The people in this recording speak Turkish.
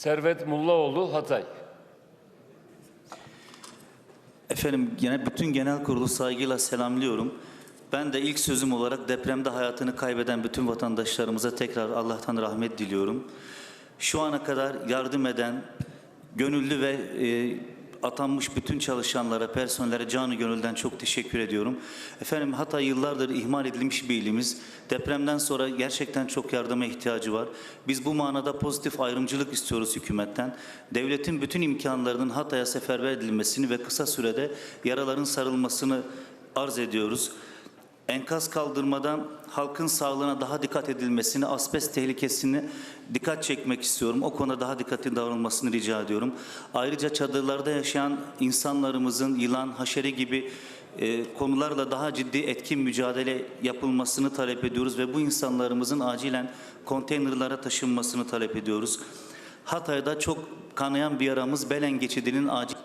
Servet Mullaoğlu Hatay. Efendim yine bütün genel kurulu saygıyla selamlıyorum. Ben de ilk sözüm olarak depremde hayatını kaybeden bütün vatandaşlarımıza tekrar Allah'tan rahmet diliyorum. Şu ana kadar yardım eden, gönüllü ve e, atanmış bütün çalışanlara, personellere canı gönülden çok teşekkür ediyorum. Efendim Hatay yıllardır ihmal edilmiş bir ilimiz. Depremden sonra gerçekten çok yardıma ihtiyacı var. Biz bu manada pozitif ayrımcılık istiyoruz hükümetten. Devletin bütün imkanlarının Hatay'a seferber edilmesini ve kısa sürede yaraların sarılmasını arz ediyoruz. Enkaz kaldırmadan halkın sağlığına daha dikkat edilmesini, asbest tehlikesini dikkat çekmek istiyorum. O konuda daha dikkatli davranılmasını rica ediyorum. Ayrıca çadırlarda yaşayan insanlarımızın yılan, haşere gibi e, konularla daha ciddi etkin mücadele yapılmasını talep ediyoruz ve bu insanlarımızın acilen konteynerlara taşınmasını talep ediyoruz. Hatay'da çok kanayan bir yaramız Belen geçidinin acil